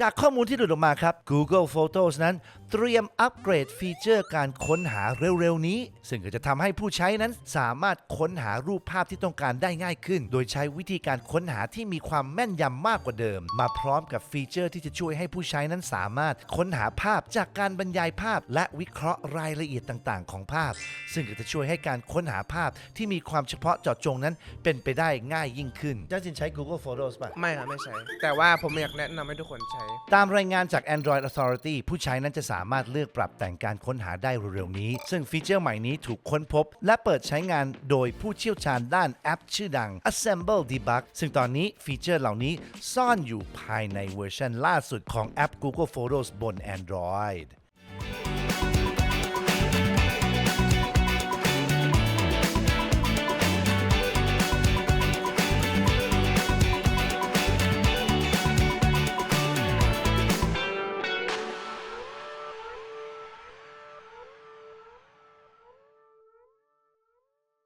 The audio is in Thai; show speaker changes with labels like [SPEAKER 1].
[SPEAKER 1] จากข้อมูลที่หลุดออกมาครับ Google Photos นั้นเตรียมอัปเกรดฟีเจอร์การค้นหาเร็วๆนี้ ซึ่งก็จะทำให้ผู้ใช้นั้นสามารถค้นหารูปภาพที่ต้องการได้ง่ายขึ้น โดยใช้วิธีการค้นหาที่มีความแม่นยำมากกว่าเดิม มาพร้อมกับฟีเจอร์ที่จะช่วยให้ผู้ใช้นั้นสามารถค้นหาภาพจากการบรรยายภาพ และวิเคราะห์รายละเอียดต่างๆ ของภาพ ซึ่งก็จะช่วยให้การค้นหาภาพที่มีความเฉพาะเจาะจงนั้น เป็นไปได้ง่ายยิ่งขึ้นจ้าจินใช้ Google Photos ป่ะ
[SPEAKER 2] ไม่ครับไม่ใช้ แต่ว่าผมอยากแนะนำให้ทุกคนใช้
[SPEAKER 1] ตามรายงานจาก Android Authority ผู้ใช้นั้นจะสามารถเลือกปรับแต่งการค้นหาได้เร็วๆนี้ ซึ่งฟีเจอร์ใหม่นี้ถูกค้นพบ และเปิดใช้งานโดยผู้เชี่ยวชาญด้านแอปชื่อดัง Assemble Debug ซึ่งตอนนี้ฟีเจอร์เหล่านี้ซ่อนอยู่ภายในเวอร์ชันล่าสุดของแอป Google Photos บน Android